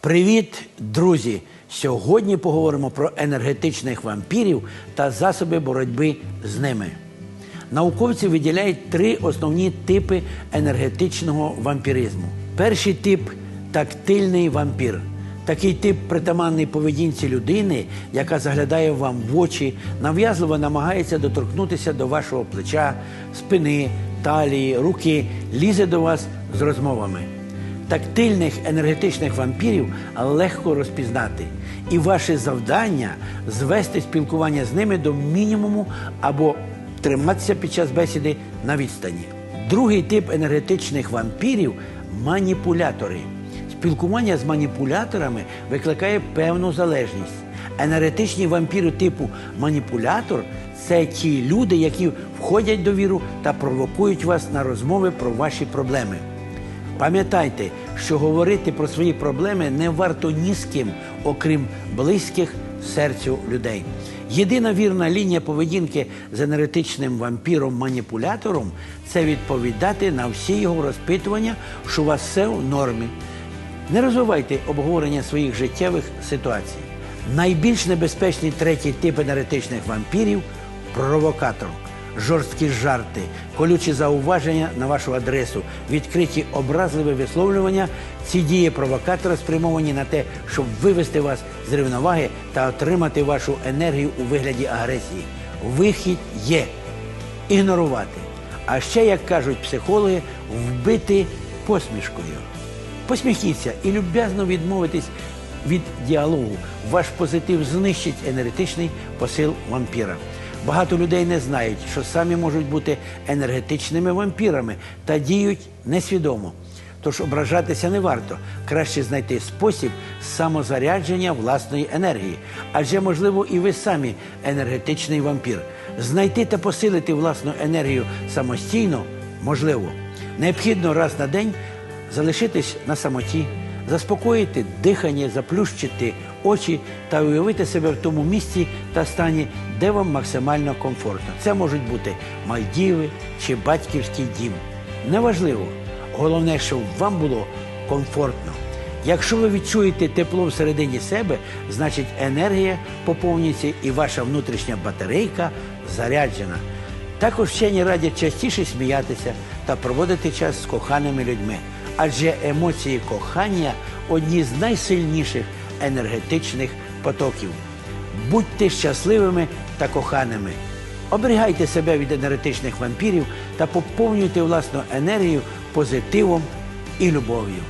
Привіт, друзі! Сьогодні поговоримо про енергетичних вампірів та засоби боротьби з ними. Науковці виділяють три основні типи енергетичного вампіризму. Перший тип тактильний вампір. Такий тип притаманний поведінці людини, яка заглядає вам в очі, нав'язливо намагається доторкнутися до вашого плеча, спини, талії, руки, лізе до вас з розмовами. Тактильних енергетичних вампірів легко розпізнати, і ваше завдання звести спілкування з ними до мінімуму або триматися під час бесіди на відстані. Другий тип енергетичних вампірів маніпулятори. Спілкування з маніпуляторами викликає певну залежність. Енергетичні вампіри типу маніпулятор це ті люди, які входять до віру та провокують вас на розмови про ваші проблеми. Пам'ятайте, що говорити про свої проблеми не варто ні з ким, окрім близьких серцю людей. Єдина вірна лінія поведінки з енергетичним вампіром-маніпулятором це відповідати на всі його розпитування, що у вас все в нормі. Не розвивайте обговорення своїх життєвих ситуацій. Найбільш небезпечний третій тип енергетичних вампірів провокатор. Жорсткі жарти, колючі зауваження на вашу адресу, відкриті образливі висловлювання. Ці дії провокатора спрямовані на те, щоб вивести вас з рівноваги та отримати вашу енергію у вигляді агресії. Вихід є ігнорувати. А ще, як кажуть психологи, вбити посмішкою. Посміхніться і люб'язно відмовитись від діалогу. Ваш позитив знищить енергетичний посил вампіра. Багато людей не знають, що самі можуть бути енергетичними вампірами та діють несвідомо. Тож ображатися не варто. Краще знайти спосіб самозарядження власної енергії. Адже, можливо, і ви самі енергетичний вампір. Знайти та посилити власну енергію самостійно можливо. Необхідно раз на день залишитись на самоті, заспокоїти дихання, заплющити очі та уявити себе в тому місці та стані, де вам максимально комфортно. Це можуть бути Мальдіви чи батьківський дім. Неважливо. Головне, щоб вам було комфортно. Якщо ви відчуєте тепло всередині себе, значить енергія поповнюється і ваша внутрішня батарейка заряджена. Також вчені радять частіше сміятися та проводити час з коханими людьми, адже емоції кохання одні з найсильніших енергетичних потоків. Будьте щасливими та коханими. Оберігайте себе від енергетичних вампірів та поповнюйте власну енергію позитивом і любов'ю.